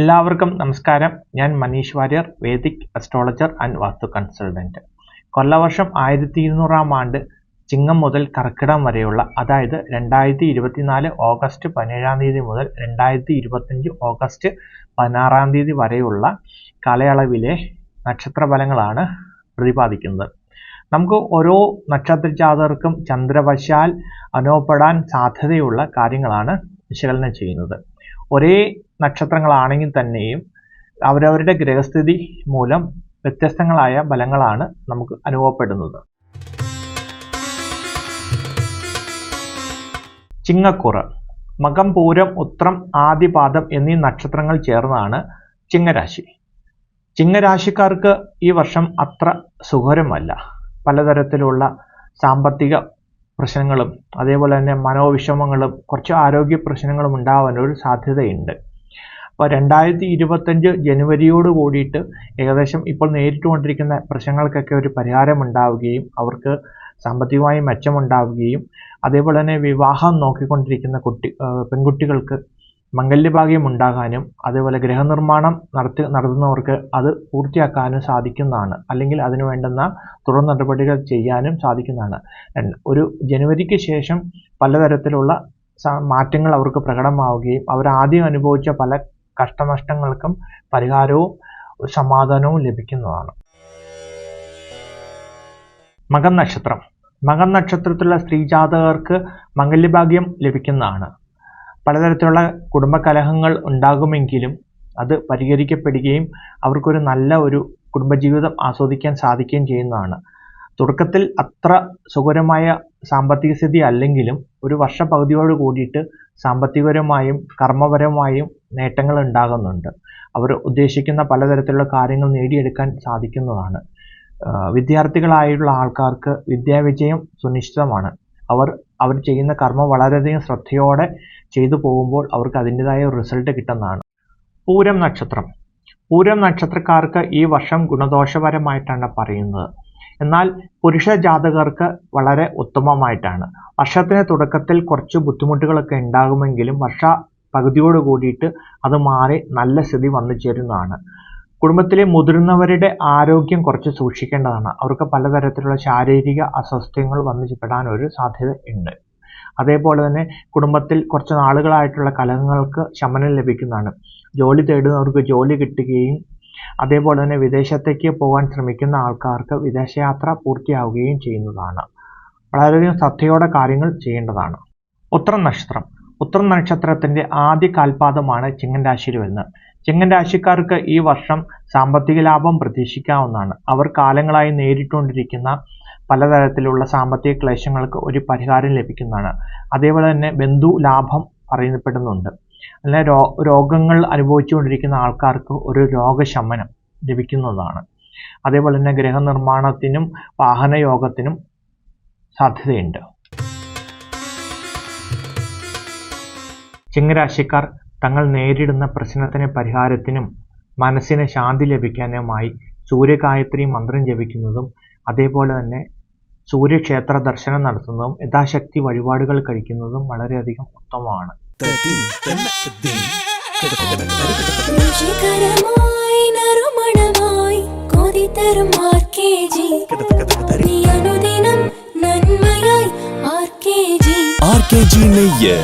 എല്ലാവർക്കും നമസ്കാരം. ഞാൻ Manish Warrier Vedic astrologer and vastu consultant കൊല്ലവർഷം ആയിരത്തി ഇരുന്നൂറാം ആണ്ട് ചിങ്ങം മുതൽ കർക്കിടം വരെയുള്ള അതായത് രണ്ടായിരത്തി ഇരുപത്തിനാല് ഓഗസ്റ്റ് പതിനേഴാം തീയതി മുതൽ രണ്ടായിരത്തി ഇരുപത്തഞ്ച് ഓഗസ്റ്റ് പതിനാറാം തീയതി വരെയുള്ള കാലയളവിലെ നക്ഷത്ര ഫലങ്ങളാണ് പ്രതിപാദിക്കുന്നത്. നമുക്ക് ഓരോ നക്ഷത്ര ജാതകർക്കും ചന്ദ്രവശാൽ അനുഭവപ്പെടാൻ സാധ്യതയുള്ള കാര്യങ്ങളാണ് വിശകലനം ചെയ്യുന്നത്. ഒരേ നക്ഷത്രങ്ങളാണെങ്കിൽ തന്നെയും അവരവരുടെ ഗ്രഹസ്ഥിതി മൂലം വ്യത്യസ്തങ്ങളായ ഫലങ്ങളാണ് നമുക്ക് അനുഭവപ്പെടുന്നത്. ചിങ്ങക്കുറ മകം പൂരം ഉത്രം ആദിപാദം എന്നീ നക്ഷത്രങ്ങൾ ചേർന്നാണ് ചിങ്ങരാശി. ചിങ്ങരാശിക്കാർക്ക് ഈ വർഷം അത്ര സുഖരമല്ല പലതരത്തിലുള്ള സാമ്പത്തിക പ്രശ്നങ്ങളും അതേപോലെ തന്നെ മനോവിഷമങ്ങളും കുറച്ച് ആരോഗ്യ പ്രശ്നങ്ങളും ഉണ്ടാവാൻ ഒരു സാധ്യതയുണ്ട്. അപ്പോൾ രണ്ടായിരത്തി ഇരുപത്തഞ്ച് ജനുവരിയോട് കൂടിയിട്ട് ഏകദേശം ഇപ്പോൾ നേരിട്ടുകൊണ്ടിരിക്കുന്ന പ്രശ്നങ്ങൾക്കൊക്കെ ഒരു പരിഹാരം ഉണ്ടാവുകയും അവർക്ക് സാമ്പത്തികമായി മെച്ചമുണ്ടാവുകയും അതേപോലെ തന്നെ വിവാഹം നോക്കിക്കൊണ്ടിരിക്കുന്ന കുട്ടി പെൺകുട്ടികൾക്ക് മംഗല്യഭാഗ്യം ഉണ്ടാകാനും അതേപോലെ ഗൃഹനിർമ്മാണം നടത്തി നടത്തുന്നവർക്ക് അത് പൂർത്തിയാക്കാനും സാധിക്കുന്നതാണ്. അല്ലെങ്കിൽ അതിനു വേണ്ടുന്ന തുടർ നടപടികൾ ചെയ്യാനും സാധിക്കുന്നതാണ്. ഒരു ജനുവരിക്ക് ശേഷം പലതരത്തിലുള്ള മാറ്റങ്ങൾ അവർക്ക് പ്രകടമാവുകയും അവർ ആദ്യം അനുഭവിച്ച പല കഷ്ടനഷ്ടങ്ങൾക്കും പരിഹാരവും സമാധാനവും ലഭിക്കുന്നതാണ്. മകം നക്ഷത്രം. മകം നക്ഷത്രത്തിലുള്ള സ്ത്രീജാതകർക്ക് മംഗല്യഭാഗ്യം ലഭിക്കുന്നതാണ്. പലതരത്തിലുള്ള കുടുംബകലഹങ്ങൾ ഉണ്ടാകുമെങ്കിലും അത് പരിഹരിക്കപ്പെടുകയും അവർക്കൊരു നല്ല ഒരു കുടുംബജീവിതം ആസ്വദിക്കാൻ സാധിക്കുകയും ചെയ്യുന്നതാണ്. തുടക്കത്തിൽ അത്ര സുഖകരമായ സാമ്പത്തിക സ്ഥിതി അല്ലെങ്കിലും ഒരു വർഷപകുതിയോട് കൂടിയിട്ട് സാമ്പത്തികപരമായും കർമ്മപരമായും നേട്ടങ്ങൾ ഉണ്ടാകുന്നുണ്ട്. അവർ ഉദ്ദേശിക്കുന്ന പലതരത്തിലുള്ള കാര്യങ്ങൾ നേടിയെടുക്കാൻ സാധിക്കുന്നതാണ്. വിദ്യാർത്ഥികളായുള്ള ആൾക്കാർക്ക് വിദ്യാവിജയം സുനിശ്ചിതമാണ്. അവർ അവർ ചെയ്യുന്ന കർമ്മം വളരെയധികം ശ്രദ്ധയോടെ ചെയ്തു പോകുമ്പോൾ അവർക്ക് അതിന്റെതായ റിസൾട്ട് കിട്ടുന്നതാണ്. പൂരം നക്ഷത്രം. പൂരം നക്ഷത്രക്കാർക്ക് ഈ വർഷം ഗുണദോഷപരമായിട്ടാണ് പറയുന്നത്. എന്നാൽ പുരുഷ ജാതകർക്ക് വളരെ ഉത്തമമായിട്ടാണ്. വർഷത്തിന് തുടക്കത്തിൽ കുറച്ച് ബുദ്ധിമുട്ടുകളൊക്കെ ഉണ്ടാകുമെങ്കിലും വർഷ പകുതിയോട് കൂടിയിട്ട് അത് മാറി നല്ല സ്ഥിതി വന്നു ചേരുന്നതാണ്. കുടുംബത്തിലെ മുതിർന്നവരുടെ ആരോഗ്യം കുറച്ച് സൂക്ഷിക്കേണ്ടതാണ്. അവർക്ക് പലതരത്തിലുള്ള ശാരീരിക അസ്വസ്ഥ്യങ്ങൾ വന്നു ഒരു സാധ്യത ഉണ്ട്. അതേപോലെ തന്നെ കുടുംബത്തിൽ കുറച്ച് നാളുകളായിട്ടുള്ള കലഹങ്ങൾക്ക് ശമനം ലഭിക്കുന്നതാണ്. ജോലി തേടുന്നവർക്ക് ജോലി കിട്ടുകയും അതേപോലെ തന്നെ വിദേശത്തേക്ക് പോകാൻ ശ്രമിക്കുന്ന ആൾക്കാർക്ക് വിദേശയാത്ര പൂർത്തിയാവുകയും ചെയ്യുന്നതാണ്. വളരെയധികം ശ്രദ്ധയോടെ കാര്യങ്ങൾ ചെയ്യേണ്ടതാണ്. ഉത്തരം നക്ഷത്രം. ഉത്തരം നക്ഷത്രത്തിന്റെ ആദ്യ കാൽപാദമാണ് ചിങ്ങൻ രാശിയിൽ വരുന്നത്. ചിങ്ങൻ രാശിക്കാർക്ക് ഈ വർഷം സാമ്പത്തിക ലാഭം പ്രതീക്ഷിക്കാവുന്നതാണ്. അവർ കാലങ്ങളായി നേരിട്ടുകൊണ്ടിരിക്കുന്ന പലതരത്തിലുള്ള സാമ്പത്തിക ക്ലേശങ്ങൾക്ക് ഒരു പരിഹാരം ലഭിക്കുന്നതാണ്. അതേപോലെ തന്നെ ബന്ധു ലാഭം പറയപ്പെടുന്നുണ്ട് അല്ലെ രോഗങ്ങൾ അനുഭവിച്ചുകൊണ്ടിരിക്കുന്ന ആൾക്കാർക്ക് ഒരു രോഗശമനം ലഭിക്കുന്നതാണ്. അതേപോലെ തന്നെ ഗൃഹനിർമ്മാണത്തിനും വാഹനയോഗത്തിനും സാധ്യതയുണ്ട്. ചിങ്ങരാശിക്കാർ തങ്ങൾ നേരിടുന്ന പ്രശ്നത്തിന് പരിഹാരത്തിനും മനസ്സിന് ശാന്തി ലഭിക്കാനുമായി സൂര്യഗായത്രി മന്ത്രം ജപിക്കുന്നതും അതേപോലെ തന്നെ സൂര്യക്ഷേത്ര ദർശനം നടത്തുന്നതും യഥാശക്തി വഴിപാടുകൾ കഴിക്കുന്നതും വളരെയധികം ഉത്തമമാണ്. ആർ കെ ജി നെയ്യ്.